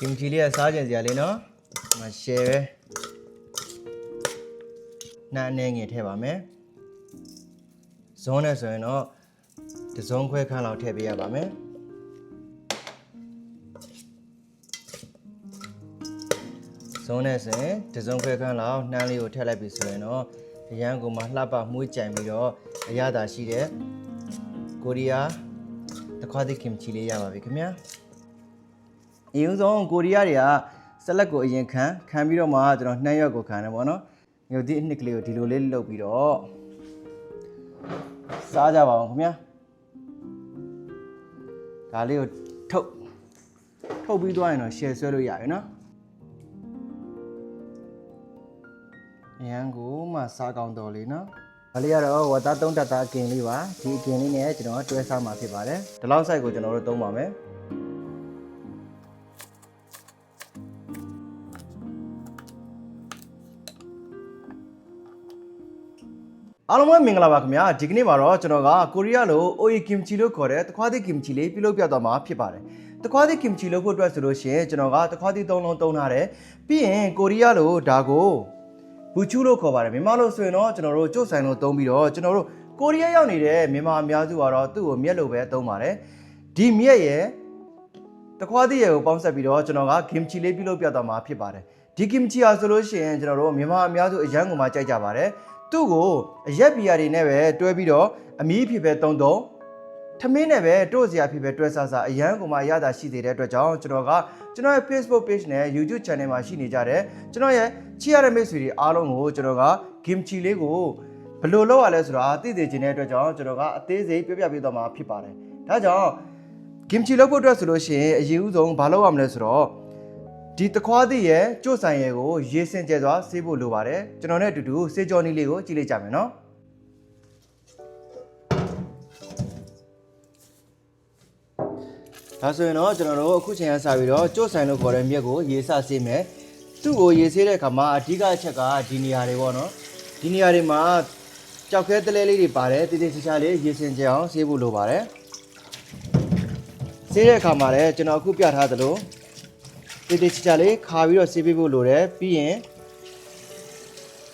ကင်မချီလေးကစားကြင်စရာလေးနော်မရှယ်ပဲနှမ်းအနေငယ်ထည့်ပါမယ်ဇွန်းနဲ့ဆိုရင်တော့တစ်စုံခွဲခန်းလောက်ထည့်ပေးရပါမယ်ဇွန်းနဲ့ဆိုရင်တစ်စုံခွဲခန်းလောက်နှမ်းလေးကိုထည့်လိုက်ပြီဆိုရင်တော့အရန်ကိုမှလှပမှုကြိုင်ပြီးတော့အရသာရှိတဲ့ကိုရီးယားတခွားသစ်ကင်မချီလေးရပါပြီခင်ဗျာ အရင်ဆုံးကိုရီးယားတွေကဆက်လက်ကိုအရင်ခံခံပြီးတော့မှကျွန်တော်နှမ်းရွက်ကိုခံတယ်ပေါ့နော်။မြို့ဒီအနှစ်ကလေးကိုဒီလိုလေးလုပ်ပြီးတော့စားကြပါအောင်ခင်ဗျာ။ဒါလေးကိုထုတ်ထုတ်ပြီးသွားရင်တော့ share ဆွဲလို့ရပြီနော်။အရန်ကိုမှစားကောင်းတော်လေးနော်။ဒါလေးကတော့ဝတ်သားသုံးတက်သားအကင်လေးပါ။ဒီအကင်လေးနဲ့ကျွန်တော်တွဲစားမှာဖြစ်ပါတယ်။ဒီလောက် size ကိုကျွန်တော်တို့သုံးပါမယ်။ အားလုံးပဲမင်္ဂလာပါခင်ဗျာဒီကနေ့မှာတော့ကျွန်တော်ကကိုရီးယားလို OE kimchi လို့ခေါ်တဲ့တခွားသစ် kimchi လေးပြုလုပ်ပြသွားမှာဖြစ်ပါတယ်တခွားသစ် kimchi လုပ်ဖို့အတွက်ဆိုလို့ရှိရင်ကျွန်တော်ကတခွားသစ်သုံးလုံးသုံးထားတယ်ပြီးရင်ကိုရီးယားလိုဒါကိုဘူချူလို့ခေါ်ပါတယ်မြန်မာလိုဆိုရင်တော့ကျွန်တော်တို့ကြို့ဆိုင်လို့သုံးပြီးတော့ကျွန်တော်တို့ကိုရီးယားရောက်နေတဲ့မြန်မာအများစုကတော့သူ့ကိုမြက်လို့ပဲသုံးပါတယ်ဒီမြက်ရဲ့တခွားသည့်ရေကိုပေါင်းဆက်ပြီးတော့ကျွန်တော်က kimchi လေးပြုလုပ်ပြသွားမှာဖြစ်ပါတယ်ဒီ kimchi ဟာဆိုလို့ရှိရင်ကျွန်တော်တို့မြန်မာအများစုအရန်ကိုမှကြိုက်ကြပါတယ် သူ့ကိုအရက်ဘီယာတွေနဲ့ပဲတွဲပြီးတော့အမီးဖြစ်ပဲတုံတုံထမင်းနဲ့ပဲတို့စရာဖြစ်ပဲတွဲဆဆအရန်ကိုမှရတာရှိသေးတဲ့အတွက်ကြောင့်ကျွန်တော်ကကျွန်တော်ရဲ့ Facebook page နဲ့ YouTube channel မှာရှိနေကြတယ်ကျွန်တော်ရဲ့ချီရတဲ့မိတ်ဆွေတွေအားလုံးကိုကျွန်တော်က kimchi လေးကိုဘယ်လိုလုပ်ရလဲဆိုတာသိသိချင်တဲ့အတွက်ကြောင့်ကျွန်တော်ကအသေးစိတ်ပြပြပေးသွားမှာဖြစ်ပါတယ်ဒါကြောင့်ကင်ချီလုပ်ဖို့အတွက်ဆိုလို့ရှိရင်အရင်ဦးဆုံးဘာလုပ်ရမလဲဆိုတော့ ဒီတခွားသည့်ရဲ့ကြို့ဆိုင်ရဲ့ကိုရေစင်ကြဲစွာဆေးဖို့လိုပါတယ်ကျွန်တော်နဲ့အတူတူစေကြောနီးလေးကိုကြည့်လိုက်ကြမယ်နော်ဒါဆိုရင်တော့ကျွန်တော်တို့အခုချိန်ကစပြီးတော့ကြို့ဆိုင်လို့ခေါ်တဲ့မြက်ကိုရေစဆေးမယ်သူ့ကိုရေဆေးတဲ့အခါမှာအဓိကအချက်ကဒီနေရာတွေပေါ့နော်ဒီနေရာတွေမှာကြောက်ခဲတလဲလေးတွေပါတယ်တည်တည်ချာချာလေးရေစင်ကြဲအောင်ဆေးဖို့လိုပါတယ်ဆေးတဲ့အခါမှာလည်းကျွန်တော်အခုပြထားသလို တေးတေးချာချာလေးခါပြီးတော့ဆေးပေးဖို့လိုတယ်ပြီးရင်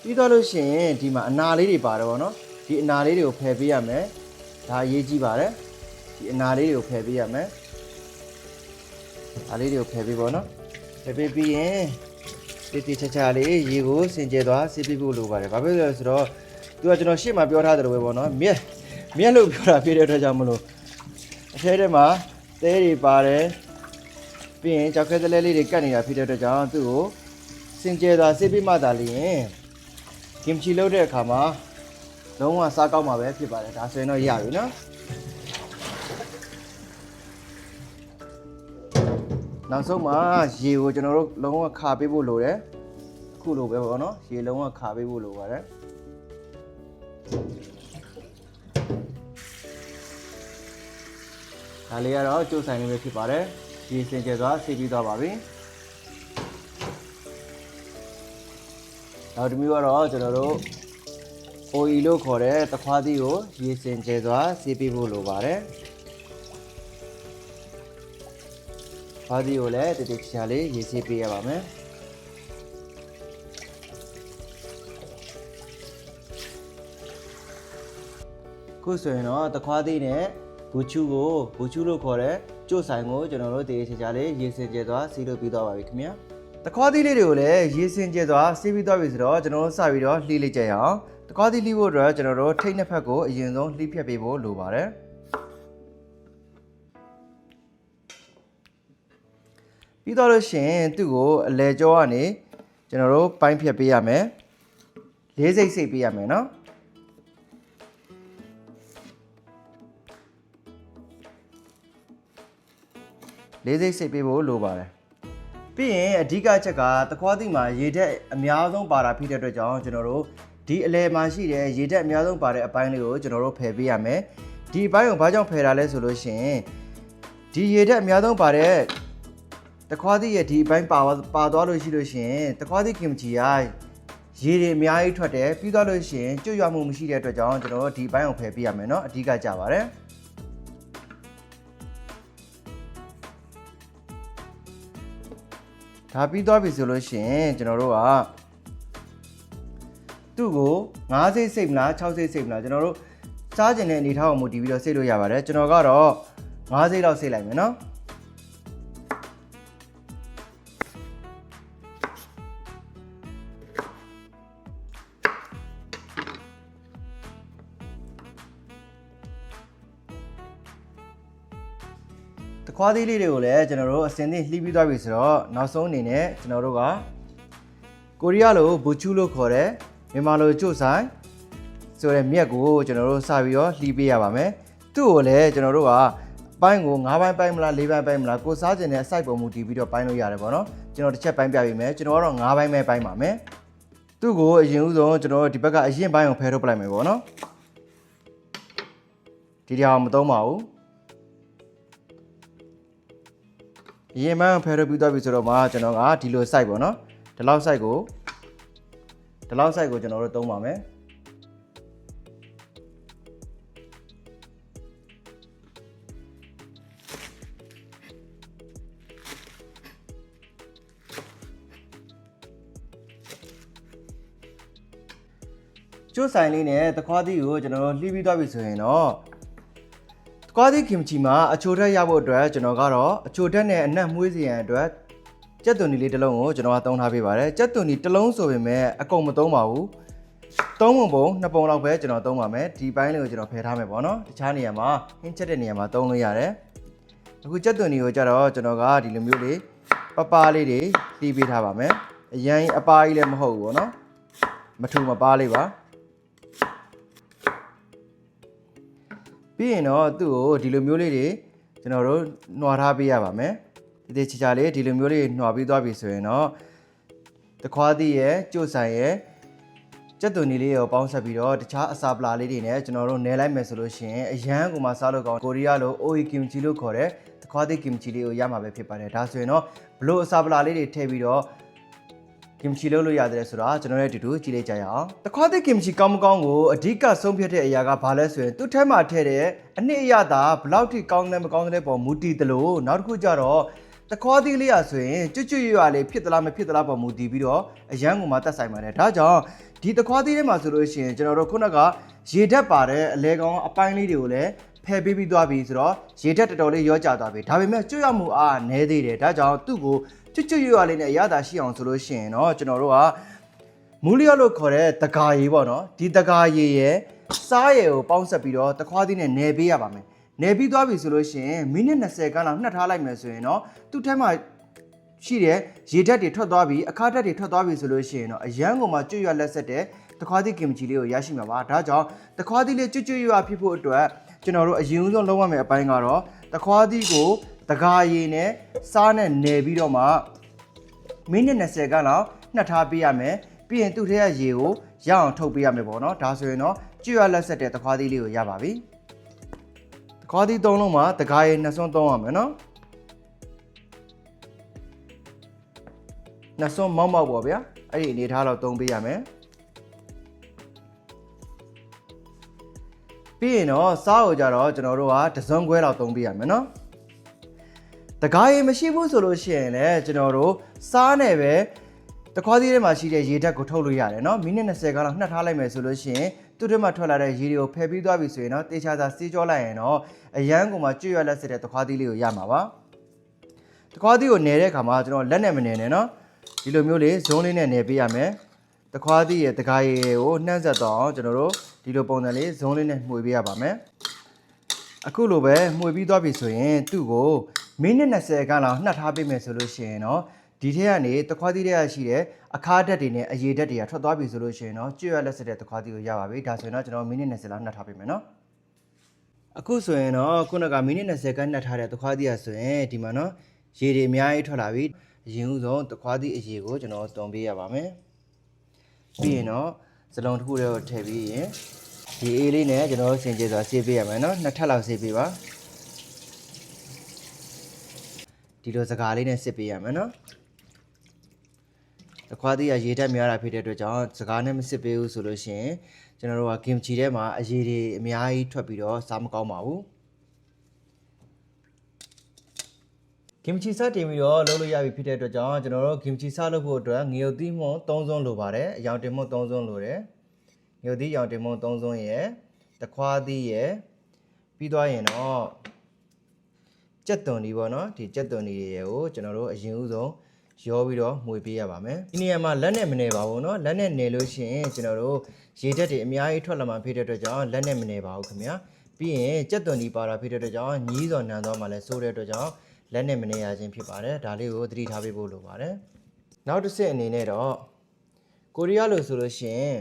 ပြီးတော့လို့ရှိရင်ဒီမှာအနာလေးတွေပါတယ်ဗောနော်ဒီအနာလေးတွေကိုဖယ်ပေးရမယ်ဒါအရေးကြီးပါတယ်ဒီအနာလေးတွေကိုဖယ်ပေးရမယ်ဒါလေးတွေကိုဖယ်ပေးဗောနော်ဖယ်ပေးပြီးရင်တေးတေးချာချာလေးရေကိုစင်ကြဲသွားဆေးပေးဖို့လိုပါတယ်ဘာဖြစ်လို့လဲဆိုတော့သူကကျွန်တော်ရှေ့မှာပြောထားသလိုပဲဗောနော်မြက်မြက်လို့ပြောတာဖြစ်တဲ့အတွက်ကြောင့်မလို့အထဲထဲမှာသဲတွေပါတယ် ပြီးရင်ကြောက်ခဲသလဲလေးတွေကတ်နေတာဖြစ်တဲ့အတွက်ကြောင့်သူ့ကိုစင်ကြယ်သာဆေးပေးမှသာလျင်ကင်ချီလုပ်တဲ့အခါမှာလုံးဝစားကောင်းမှာပဲဖြစ်ပါတယ်ဒါဆိုရင်တော့ရပြီနော်နောက်ဆုံးမှာရေကိုကျွန်တော်တို့လုံးဝခါပေးဖို့လိုတယ်အခုလိုပဲပေါ့နော်ရေလုံးဝခါပေးဖို့လိုပါတယ်ဒါလေးကတော့ကျိုးဆိုင်လေးပဲဖြစ်ပါတယ် ရေစင်ကြယ်သွားဆေးပြီးသွားပါပြီနောက်တစ်မျိုးကတော့ကျွန်တော်တို့ OE လို့ခေါ်တဲ့တခွားသီးကိုရေစင်ကြယ်သွားဆေးပေးဖို့လိုပါတယ်။ဘာဒီကိုလည်းတတိချာလေးရေဆေးပေးရပါမယ်။ခုဆိုရင်တော့တခွားသီးနဲ့ဘူချူကိုဘူချူလို့ခေါ်တဲ့ ကျို့ဆိုင်ကိုကျွန်တော်တို့တတိချာလေးရေစင်ကြယ်သွားဆေးလို့ပြီးသွားပါပြီခင်ဗျာ။တခွားသီးလေးတွေကိုလည်းရေစင်ကြယ်သွားဆေးပြီးသွားပြီဆိုတော့ကျွန်တော်တို့စပြီးတော့လှီးလိုက်ကြရအောင်။တခွားသီးလှီးဖို့အတွက်ကျွန်တော်တို့ထိတ်နှစ်ဖက်ကိုအရင်ဆုံးလှီးဖြတ်ပေးဖို့လိုပါတယ်။ပြီးတော့လို့ရှိရင်သူ့ကိုအလဲကြောကနေကျွန်တော်တို့ပိုင်းဖြတ်ပေးရမယ်။လေးစိတ်စိတ်ပေးရမယ်နော်။ လေးစိတ်စိတ်ပေးဖို့လိုပါတယ်။ပြီးရင်အဓိကအချက်ကတခွားသီးမှာရေဓာတ်အများဆုံးပါတာဖြစ်တဲ့အတွက်ကြောင့်ကျွန်တော်တို့ဒီအလဲမှာရှိတဲ့ရေဓာတ်အများဆုံးပါတဲ့အပိုင်းလေးကိုကျွန်တော်တို့ဖယ်ပေးရမယ်။ဒီအပိုင်းကိုဘာကြောင့်ဖယ်တာလဲဆိုလို့ရှိရင်ဒီရေဓာတ်အများဆုံးပါတဲ့တခွားသီးရဲ့ဒီအပိုင်းပါပါသွားလို့ရှိလို့ရှိရင်တခွားသီးကင်မချီကရေတွေအများကြီးထွက်တယ်ပြီးသွားလို့ရှိရင်ကျွတ်ရွမှုမရှိတဲ့အတွက်ကြောင့်ကျွန်တော်တို့ဒီအပိုင်းကိုဖယ်ပေးရမယ်เนาะအဓိကကြပါတယ်။ ဒါပြီးသွားပြီဆိုလို့ရှိရင်ကျွန်တော်တို့ကသူ့ကို9စိတ်စိတ်မလား6စိတ်စိတ်မလားကျွန်တော်တို့စားကျင်တဲ့အနေထားကိုမူတည်ပြီးတော့စိတ်လို့ရပါတယ်ကျွန်တော်ကတော့9စိတ်လောက်စိတ်လိုက်မယ်နော် တခွားသေးလေးတွေကိုလည်းကျွန်တော်တို့အစင်းသင့်လှီးပြီးသွားပြီဆိုတော့နောက်ဆုံးအနေနဲ့ကျွန်တော်တို့ကကိုရီးယားလိုဘူချူလို့ခေါ်တဲ့မြန်မာလိုကျို့ဆိုင်ဆိုတဲ့မြက်ကိုကျွန်တော်တို့စပြီးတော့လှီးပေးရပါမယ်သူ့ကိုလည်းကျွန်တော်တို့ကပိုင်းကို၅ပိုင်းပိုင်းမလား၄ပိုင်းပိုင်းမလားကိုစားကျင်တဲ့အစိုက်ပုံမူတည်ပြီးတော့ပိုင်းလို့ရတယ်ပေါ့နော်ကျွန်တော်တစ်ချက်ပိုင်းပြပေးမယ်ကျွန်တော်ကတော့၅ပိုင်းပဲပိုင်းပါမယ်သူ့ကိုအရင်ဦးဆုံးကျွန်တော်တို့ဒီဘက်ကအရင်ပိုင်းကိုဖယ်ထုတ်ပလိုက်မယ်ပေါ့နော်ဒီတရားမသုံးပါဘူး ရင်မန်းဖယ်ရပြီးသွားပြီဆိုတော့မှကျွန်တော်ကဒီလို site ပေါ့နော်ဒီလောက် site ကိုဒီလောက် site ကိုကျွန်တော်တို့သုံးပါမယ်ကျိုးဆိုင်လေးနဲ့တခွားသီးကိုကျွန်တော်တို့လှီးပြီးသွားပြီဆိုရင်တော့ ကွာသီးခင်ချီမှာအချိုထက်ရဖို့အတွက်ကျွန်တော်ကတော့အချိုထက်နဲ့အနက်မွှေးစီရန်အတွက်ကြက်သွန်နီလေးတစ်လုံးကိုကျွန်တော်ကသုံးထားပေးပါတယ်ကြက်သွန်နီတစ်လုံးဆိုပေမဲ့အကုန်မသုံးပါဘူးသုံးပုံပုံနှစ်ပုံလောက်ပဲကျွန်တော်သုံးပါမယ်ဒီပိုင်းလေးကိုကျွန်တော်ဖယ်ထားမယ်ပေါ့နော်တခြားနေရာမှာဟင်းချက်တဲ့နေရာမှာသုံးလို့ရတယ်အခုကြက်သွန်နီကိုကြတော့ကျွန်တော်ကဒီလိုမျိုးလေးပပလေးတွေတီးပေးထားပါမယ်အရင်အပါကြီးလည်းမဟုတ်ဘူးပေါ့နော်မထူမပါလေးပါ ပြီးရင်တော့သူ့ကိုဒီလိုမျိုးလေးတွေကျွန်တော်တို့နှွာထားပေးရပါမယ်ဒီဒီချာချာလေးဒီလိုမျိုးလေးနှွာပြီးသွားပြီဆိုရင်တော့တခွားသီးရဲ့ကြို့ဆိုင်ရဲ့ကြက်သွန်နီလေးရောပေါင်းဆက်ပြီးတော့တခြားအစာပလာလေးတွေနဲ့ကျွန်တော်တို့နယ်လိုက်မယ်ဆိုလို့ရှိရင်အရန်ကိုမှစားလို့ကောင်းကိုရီးယားလို OE kimchi လို့ခေါ်တဲ့တခွားသီး kimchi လေးကိုရမှာပဲဖြစ်ပါတယ်ဒါဆိုရင်တော့ဘလို့အစာပလာလေးတွေထည့်ပြီးတော့ ကင်မချီလုပ်လို့ရတယ်ဆိုတာကျွန်တော်ရဲ့အတူတူကြည့်လိုက်ကြရအောင်တခွားသစ်ကင်မချီကောင်းမကောင်းကိုအဓိကဆုံးဖြတ်တဲ့အရာကဘာလဲဆိုရင်သူ့ထဲမှာထည့်တဲ့အနှစ်အရသာဘလောက်ထိကောင်းတယ်မကောင်းတယ်ပေါ်မူတည်တယ်လို့နောက်တစ်ခုကျတော့တခွားသီးလေးရဆိုရင်ကျွတ်ကျွတ်ရွရွလေးဖြစ်သလားမဖြစ်သလားပေါ်မူတည်ပြီးတော့အရန်ကိုမှတက်ဆိုင်ပါတယ်ဒါကြောင့်ဒီတခွားသီးထဲမှာဆိုလို့ရှိရင်ကျွန်တော်တို့ခုနကရေဓာတ်ပါတဲ့အလဲကောင်အပိုင်းလေးတွေကိုလည်းဖယ်ပေးပြီးသွားပြီဆိုတော့ရေဓာတ်တော်တော်လေးရောကြသွားပြီဒါပေမဲ့ကျွတ်ရမှုအားနည်းသေးတယ်ဒါကြောင့်သူ့ကို ကျွတ်ကျွတ်ရွရွလေးနဲ့အရသာရှိအောင်ဆိုလို့ရှိရင်တော့ကျွန်တော်တို့ကမူလီယာလို့ခေါ်တဲ့တကာရီပေါ့နော်ဒီတကာရီရဲ့စားရည်ကိုပေါင်းဆက်ပြီးတော့တခွားသီးနဲ့နယ်ပေးရပါမယ်နယ်ပြီးသွားပြီဆိုလို့ရှိရင်မိနစ်20ခန်းလောက်နှက်ထားလိုက်မယ်ဆိုရင်တော့သူ့ထဲမှာရှိတဲ့ရေဓာတ်တွေထွက်သွားပြီးအခါဓာတ်တွေထွက်သွားပြီဆိုလို့ရှိရင်တော့အရန်ကုန်မှာကျွတ်ရွက်လက်ဆက်တဲ့တခွားသီးကင်မချီလေးကိုရရှိမှာပါဒါကြောင့်တခွားသီးလေးကျွတ်ကျွတ်ရွက်ဖြစ်ဖို့အတွက်ကျွန်တော်တို့အရင်ဦးဆုံးလုပ်ရမယ့်အပိုင်းကတော့တခွားသီးကို တကာရီနဲ့စားနဲ့နယ်ပြီးတော့မှမိနစ်20ခန်းလောက်နှက်ထားပေးရမယ်ပြီးရင်သူ့ထဲကရေကိုရအောင်ထုတ်ပေးရမယ်ပေါ့နော်ဒါဆိုရင်တော့ကျွတ်ရလက်ဆက်တဲ့တခွားသီးလေးကိုရပါပြီတခွားသီးသုံးလုံးမှာတကားရေနှစ်စွန်းသုံးရမယ်နော်နှစ်စွန်းမောက်မောက်ပေါ့ဗျာအဲ့ဒီအနေထားတော့သုံးပေးရမယ်ပြီးရင်တော့စားကိုကြတော့ကျွန်တော်တို့ကတစ်စုံခွဲလောက်သုံးပေးရမယ်နော် တကားရေမရှိဘူးဆိုလို့ရှိရင်လည်းကျွန်တော်တို့စားနဲ့ပဲတခွားသီးထဲမှာရှိတဲ့ရေဓာတ်ကိုထုတ်လို့ရတယ်เนาะမိနစ်20ခါလောက်နှက်ထားလိုက်မယ်ဆိုလို့ရှိရင်သူ့ထဲမှာထွက်လာတဲ့ရေတွေကိုဖယ်ပြီးသွားပြီဆိုရင်တော့တေချာသာစီးကြောလိုက်ရင်တော့အရန်ကုန်မှာကျွတ်ရွက်လက်စစ်တဲ့တခွားသီးလေးကိုရမှာပါတခွားသီးကိုနယ်တဲ့အခါမှာကျွန်တော်လက်နဲ့မနယ်နဲ့เนาะဒီလိုမျိုးလေးဇုံးလေးနဲ့နယ်ပေးရမယ်တခွားသီးရဲ့တကားရေကိုနှမ်းဆက်တော့အောင်ကျွန်တော်တို့ဒီလိုပုံစံလေးဇုံးလေးနဲ့မှွေပေးရပါမယ် အခုလိုပဲမှွေပြီးသွားပြီဆိုရင်သူ့ကို မိနစ်20ခန်းလောက်နှက်ထားပေးမယ်ဆိုလို့ရှိရင်တော့ဒီထက်ကနေတခွားသီးတွေကရှိတဲ့အခါဓာတ်တွေနဲ့အရေဓာတ်တွေကထွက်သွားပြီဆိုလို့ရှိရင်တော့ကျွတ်ရလက်စတဲ့တခွားသီးကိုရပါပြီဒါဆိုရင်တော့ကျွန်တော်မိနစ်20လောက်နှက်ထားပေးမယ်နော်အခုဆိုရင်တော့ခုနကမိနစ်20ခန်းနှက်ထားတဲ့တခွားသီးရဆိုရင်ဒီမှာနော်ရေတွေအများကြီးထွက်လာပြီအရင်ဦးဆုံးတခွားသီးအရေကိုကျွန်တော်တုံပေးရပါမယ်ပြီးရင်တော့စလုံးတစ်ခုတည်းကိုထည့်ပြီးရင်ဒီအေးလေးနဲ့ကျွန်တော်စင်ကြယ်စွာဆေးပေးရမယ်နော်နှစ်ထပ်လောက်ဆေးပေးပါ ဒီလိုစကားလေးနဲ့စစ်ပေးရမယ်နော်တခွားသီးကရေဓာတ်များတာဖြစ်တဲ့အတွက်ကြောင့်စကားနဲ့မစစ်ပေးဘူးဆိုလို့ရှိရင်ကျွန်တော်တို့ကကင်ချီထဲမှာအရေတွေအများကြီးထွက်ပြီးတော့စားမကောင်းပါဘူးကင်မချီစတင်ပြီးတော့လုပ်လို့ရပြီဖြစ်တဲ့အတွက်ကြောင့်ကျွန်တော်တို့ကင်မချီစလုပ်ဖို့အတွက်ငရုတ်သီးမွန်3စုံလိုပါတယ်အယောင်တင်မွန်3စုံလိုတယ်ငရုတ်သီးအယောင်တင်မွန်3စုံရယ်တခွားသီးရယ်ပြီးသွားရင်တော့ ကြက်သွန်ဒီပေါ့နော်ဒီကြက်သွန်ဒီရယ်ကိုကျွန်တော်တို့အရင်ဦးဆုံးရောပြီးတော့မှွေပေးရပါမယ်ဒီနေရာမှာလက်နဲ့မနေပါဘူးเนาะလက်နဲ့နေလို့ရှိရင်ကျွန်တော်တို့ရေဓာတ်တွေအများကြီးထွက်လာမှဖြစ်တဲ့အတွက်ကြောင့်လက်နဲ့မနေပါဘူးခင်ဗျာပြီးရင်ကြက်သွန်ဒီပါတာဖြစ်တဲ့အတွက်ကြောင့်ညီးစော်နံသွားမှလည်းစိုးတဲ့အတွက်ကြောင့် လက်နဲ့မနေရခြင်းဖြစ်ပါတယ်ဒါလေးကိုသတိထားပေးဖို့လိုပါတယ်နောက်တစ်ဆင့်အနေနဲ့တော့ကိုရီးယားလို့ဆိုလို့ရှိရင်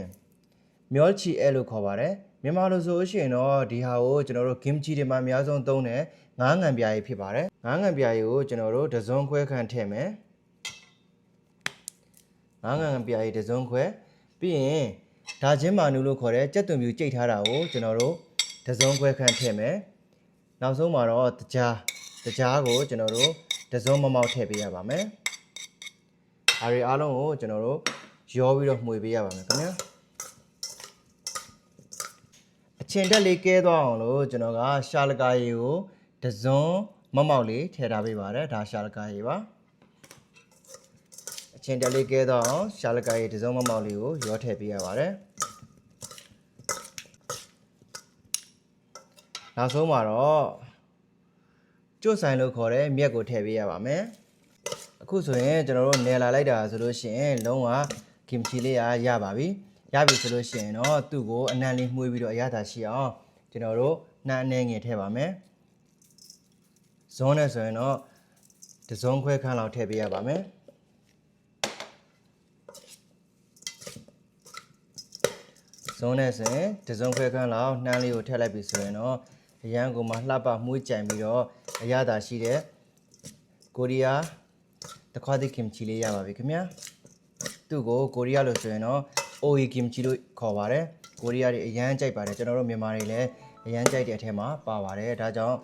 မျောချီအဲလို့ခေါ်ပါတယ်မြန်မာလို့ဆိုလို့ရှိရင်တော့ဒီဟာကိုကျွန်တော်တို့ kimchi တွေမှာအများဆုံးသုံးတဲ့ ငားငံပြားကြီးဖြစ်ပါတယ်ငားငံပြားကြီးကိုကျွန်တော်တို့တစုံခွဲခန့်ထည့်မယ်ငားငံပြားကြီးတစုံခွဲပြီးရင်ဒါချင်းမာနူလို့ခေါ်တဲ့ကြက်သွန်ပြူကြိတ်ထားတာကိုကျွန်တော်တို့တစုံခွဲခန့်ထည့်မယ်နောက်ဆုံးမှာတော့တကြားတကြားကိုကျွန်တော်တို့တစုံမမောက်ထည့်ပေးရပါမယ်။ဒါတွေအားလုံးကိုကျွန်တော်တို့ရောပြီးတော့မှွေပေးရပါမယ်ခင်ဗျာ။အချင်တက်လေးကဲသွားအောင်လို့ကျွန်တော်ကရှာလကာရီကို တစုံမမောက်လေးထည့်ထားပေးပါတယ်ဒါရှာလကာရီပါ။အချင်တက်လေးကဲသွားအောင်ရှာလကာရီတစုံမမောက်လေးကိုရောထည့်ပေးရပါတယ်။နောက်ဆုံးမှာတော့ကျွတ်ဆိုင်လို့ခေါ်တဲ့မြက်ကိုထည့်ပေးရပါမယ်အခုဆိုရင်ကျွန်တော်တို့နယ်လာလိုက်တာဆိုလို့ရှိရင်လုံးဝကင်မချီလေးရရပါပြီရပြီဆိုလို့ရှိရင်တော့သူ့ကိုအနံလေးမှုေးပြီးတော့အရသာရှိအောင်ကျွန်တော်တို့နှမ်းအနေငယ်ထည့်ပါမယ် ဇွန်းနဲ့ဆိုရင်တော့တစုံခွဲခန်းလောက်ထည့်ပေးရပါမယ်ဇွန်းနဲ့ဆိုရင်တစုံခွဲခန်းလောက်နှမ်းလေးကိုထည့်လိုက်ပြီဆိုရင်တော့အရန်ကိုမှလှပမှုကြိုင်ပြီးတော့အရသာရှိတဲ့ကိုရီးယားတခွားတိကင်ချီလေးရပါပြီခင်ဗျာသူ့ကိုကိုရီးယားလို့ဆိုရင်တော့ OE ကင်ချီလို့ခေါ်ပါတယ်ကိုရီးယားတွေအရန်ကြိုက်ပါတယ်ကျွန်တော်တို့မြန်မာတွေလည်းအရန်ကြိုက်တဲ့အထက်မှာပါပါတယ်ဒါကြောင့်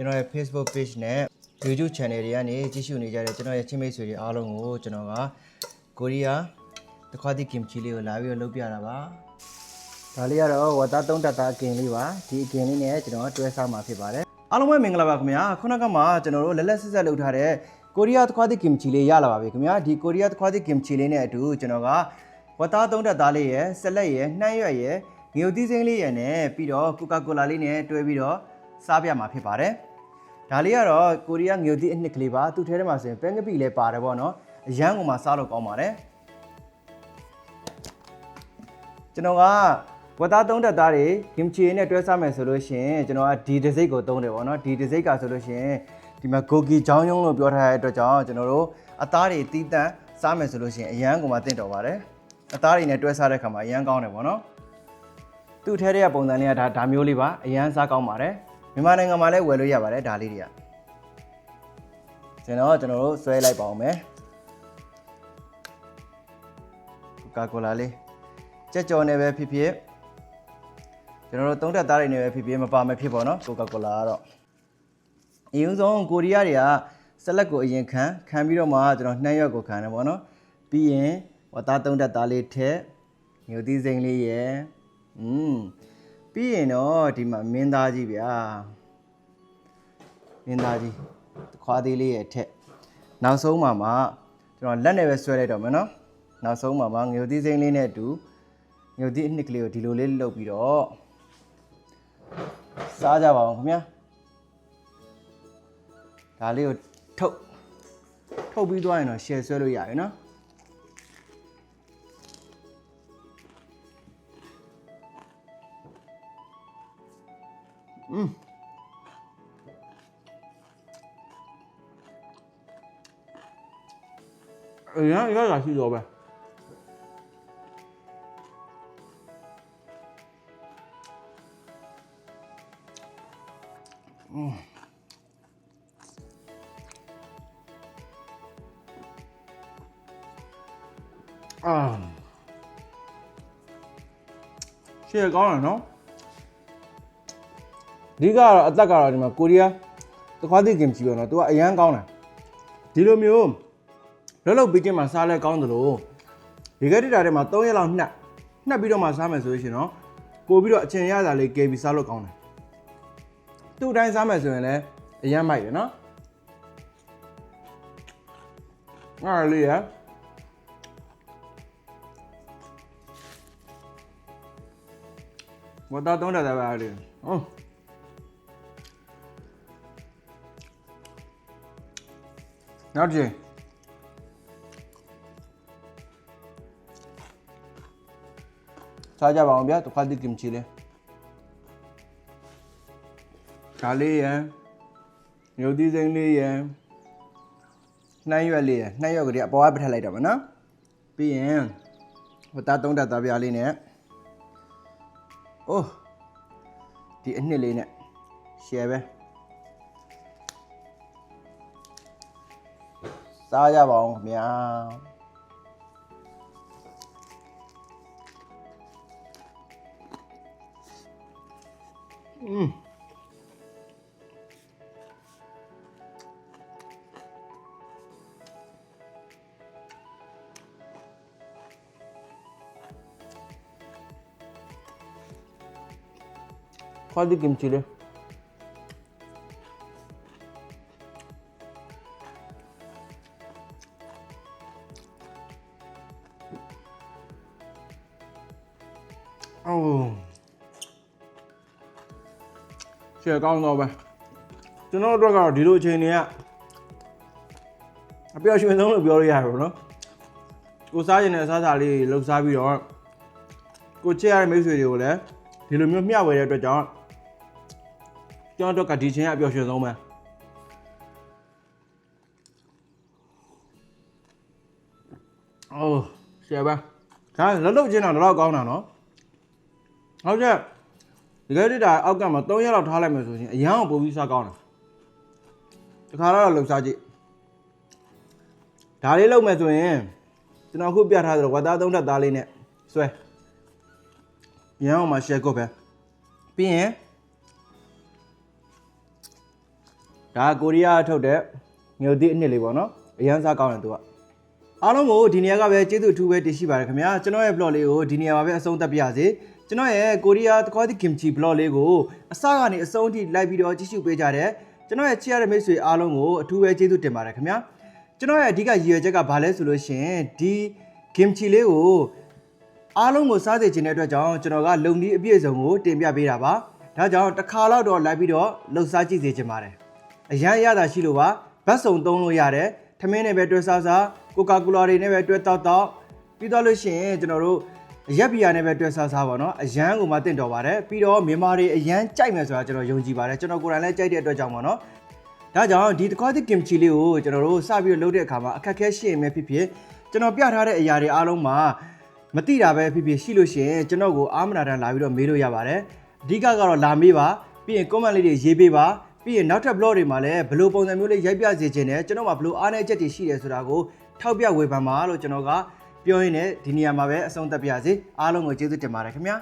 ကျွန်တော်ရဲ့ Facebook page နဲ့ YouTube channel တွေကနေကြည့်ရှုနေကြတဲ့ကျွန်တော်ရဲ့ချင်းမိတ်ဆွေတွေအားလုံးကိုကျွန်တော်ကကိုရီးယားတခွားတိကင်ချီလေးကိုလာပြီးတော့လုပ်ပြတာပါဒါလေးကတော့ဝတ်သားသုံးတက်သားအကင်လေးပါဒီအကင်လေးနဲ့ကျွန်တော်တွဲစားမှာဖြစ်ပါတယ်အားလုံးပဲမင်္ဂလာပါခင်ဗျာခုနကမှကျွန်တော်တို့လက်လက်ဆက်ဆက်လုပ်ထားတဲ့ကိုရီးယားသခွားသစ်ကင်ချီလေးရလာပါပြီခင်ဗျာဒီကိုရီးယားသခွားသစ်ကင်ချီလေးနဲ့အတူကျွန်တော်ကဝတ်သားသုံးတက်သားလေးရယ်ဆက်လက်ရယ်နှမ်းရွက်ရယ်ငရုတ်သီးစိမ်းလေးရယ်နဲ့ပြီးတော့ကိုကာကိုလာလေးနဲ့တွဲပြီးတော့စားပြမှာဖြစ်ပါတယ် ဒါလေးကတော့ကိုရီးယားငရုတ်သီးအနှစ်ကလေးပါသူ့ထဲထဲမှာဆိုရင်ပန်းကပိလည်းပါတယ်ပေါ့နော်အရန်ကုန်မှာစားလို့ကောင်းပါတယ်ကျွန်တော်ကဝတ်သားသုံးတက်သားတွေဂင်ချီနဲ့တွဲစားမယ်ဆိုလို့ရှိရင်ကျွန်တော်ကဒီတစ်စိတ်ကိုသုံးတယ်ပေါ့နော်ဒီတစ်စိတ်ကဆိုလို့ရှိရင်ဒီမှာဂိုဂီချောင်းယုံလို့ပြောထားတဲ့အတွက်ကြောင့်ကျွန်တော်တို့အသားတွေတီးတန့်စားမယ်ဆိုလို့ရှိရင်အရန်ကိုမှတင့်တော်ပါတယ်အသားတွေနဲ့တွဲစားတဲ့ခါမှာအရန်ကောင်းတယ်ပေါ့နော်သူ့ထဲတဲ့ပုံစံလေးကဒါဒါမျိုးလေးပါအရန်စားကောင်းပါတယ် မြန်မာနိုင်ငံမှာလည်းဝယ်လို့ရပါတယ်ဒါလေးတွေကကျွန်တော်ကျွန်တော်တို့ဆွဲလိုက်ပါအောင်မယ်ကိုကာကိုလာလေးကြက်ကြော်နေပဲဖြစ်ဖြစ်ကျွန်တော်တို့သုံးတက်သားတွေနေပဲဖြစ်ဖြစ်မပါမဖြစ်ပါတော့ကိုကာကိုလာကတော့အရင်ဆုံးကိုရီးယားတွေကဆက်လက်ကိုအရင်ခံခံပြီးတော့မှကျွန်တော်နှမ်းရွက်ကိုခံတယ်ပေါ့နော်ပြီးရင်ဝတ်သားသုံးတက်သားလေးထက်ညိုသီးစိမ်းလေးရယ်อืม ပြီးရင်တော့ဒီမှာမင်းသားကြီးဗျာမင်းသားကြီးခွားသေးလေးရယ်ထက်နောက်ဆုံးမှာမှကျွန်တော်လက်နဲ့ပဲဆွဲလိုက်တော့မယ်နော်နောက်ဆုံးမှာမှငိုသီးစိမ်းလေးနဲ့အတူညိုသည့်အနှစ်ကလေးကိုဒီလိုလေးလုပ်ပြီးတော့စားကြပါအောင်ခင်ဗျာဒါလေးကိုထုတ်ထုတ်ပြီးသွားရင်တော့ share ဆွဲလို့ရပြီနော် อืมအရင်အရသာရှိတော့ပဲအာရှေ့ကောင်းတယ်နော် ဒီကတော့အသက်ကတော့ဒီမှာကိုရီးယားတခွားတိကင်ချီပေါ့နော်သူကအရန်ကောင်းတယ်ဒီလိုမျိုးလောလောဘီကင်မှာစားလဲကောင်းတယ်လို့ဒီကက်တစ်တာထဲမှာ3ရက်လောက်နှက်နှက်ပြီးတော့မှစားမယ်ဆိုလို့ရှိရင်တော့ပို့ပြီးတော့အချင်းရတာလေးကဲပြီးစားလို့ကောင်းတယ်သူ့အတိုင်းစားမယ်ဆိုရင်လည်းအရန်မိုက်တယ်နော်ငါလေးရဝတ်သားတော့တယ်ပါလေဟုတ် နောက်ကြည့်စားကြပါအောင်ဗျာတခါဒီကင်ချီလေးခါလေးရန်ရုပ်သီးစိမ်းလေးရန်နှမ်းရွက်လေးရန်နှမ်းရွက်ကလေးအပေါ်ကပထက်လိုက်တော့မနော်ပြီးရင်ဝတ်သားသုံးတက်သားပြားလေးနဲ့အိုးဒီအနှစ်လေးနဲ့ရှယ်ပဲ စားကြပါအောင်ခင်ဗျာอืม Hadi kimçili. Oh. ရှယ်ကောင်းတော့ပဲကျွန်တော်တို့ကတော့ဒီလိုအချိန်တွေကအပျော်ရွှင်ဆုံးလို့ပြောလို့ရပါတော့နော်ကိုစားရင်လည်းအစားအစာလေးလှုပ်ရှားပြီးတော့ကိုချစ်ရတဲ့မိတ်ဆွေတွေကိုလည်းဒီလိုမျိုးမျှဝေတဲ့အတွက်ကြောင့်ကျွန်တော်တို့ကဒီချိန်ကအပျော်ရွှင်ဆုံးပဲအိုးရှယ်ပါဒါလက်လုတ်ချင်းတော့တော့ကောင်းတာနော်ဟုတ်ကဲ့ ဒီကနေ့ဒါအောက်ကမှာ3ရက်လောက်ထားလိုက်မယ်ဆိုရင်အရန်ကိုပို့ပြီးစားကောင်းတယ်တခါတော့လှုပ်ရှားကြည့်ဒါလေးလုပ်မယ်ဆိုရင်ကျွန်တော်ခုပြထားသလိုဝတ်သားသုံးထပ်သားလေးနဲ့ဆွဲရန်အောင်မှာ share ကုတ်ပဲပြီးရင်ဒါကိုရီးယားထုတ်တဲ့ငုတ်သီးအနှစ်လေးပေါ့နော်အရန်စားကောင်းတယ်သူကအားလုံးကိုဒီနေရာကပဲကျေးဇူးအထူးပဲတင်ရှိပါတယ်ခင်ဗျာကျွန်တော်ရဲ့ blog လေးကိုဒီနေရာမှာပဲအဆုံးသတ်ပြရစေ ကျွန်တော်ရဲ့ကိုရီးယားတခေါတိကင်ချီ blog လေးကိုအစကနေအဆုံးထိလိုက်ပြီးတော့ကြည့်ရှုပေးကြတဲ့ကျွန်တော်ရဲ့ချစ်ရတဲ့မိတ်ဆွေအားလုံးကိုအထူးပဲကျေးဇူးတင်ပါတယ်ခင်ဗျာကျွန်တော်ရဲ့အဓိကရည်ရွယ်ချက်ကဘာလဲဆိုလို့ရှိရင်ဒီ kimchi လေးကိုအားလုံးကိုစားစေချင်တဲ့အတွက်ကြောင့်ကျွန်တော်ကလုံဒီအပြည့်အစုံကိုတင်ပြပေးတာပါဒါကြောင့်တစ်ခါတော့တော့လိုက်ပြီးတော့လှုပ်ရှားကြည့်စေချင်ပါတယ်အရန်ရတာရှိလို့ပါဘတ်စုံသုံးလို့ရတယ်ထမင်းနဲ့ပဲတွဲစားစားကိုကာကိုလာတွေနဲ့ပဲတွဲတောက်တောက်ပြီးတော့လို့ရှိရင်ကျွန်တော်တို့ ရက်ဘီယာနဲ့ပဲတွဲစားစားပါတော့အရန်ကိုမှတင့်တော်ပါတယ်ပြီးတော့မြန်မာတွေအရန်ကြိုက်မယ်ဆိုတာကျွန်တော်ယုံကြည်ပါတယ်ကျွန်တော်ကိုယ်တိုင်လည်းကြိုက်တဲ့အတွက်ကြောင့်ပါတော့ဒါကြောင့်ဒီတကွားတိကင်ချီလေးကိုကျွန်တော်တို့စပြီးတော့လုပ်တဲ့အခါမှာအခက်အခဲရှိရင်ပဲဖြစ်ဖြစ်ကျွန်တော်ပြထားတဲ့အရာတွေအားလုံးမှာမတိတာပဲဖြစ်ဖြစ်ရှိလို့ရှိရင်ကျွန်တော်ကိုအာမနာတန်လာပြီးတော့မေးလို့ရပါတယ်အဓိကကတော့လာမေးပါပြီးရင် comment လေးတွေရေးပေးပါပြီးရင်နောက်ထပ် blog တွေမှာလည်းဘယ်လိုပုံစံမျိုးလေးရိုက်ပြစေချင်တယ်ကျွန်တော်မှာဘယ်လိုအားနည်းချက်တွေရှိတယ်ဆိုတာကိုထောက်ပြဝေဖန်ပါလို့ကျွန်တော်က ပြောရင်းနဲ့ဒီနေရာမှာပဲအဆုံးသတ်ပြရစေအားလုံးကိုကျေးဇူးတင်ပါတယ်ခင်ဗျာ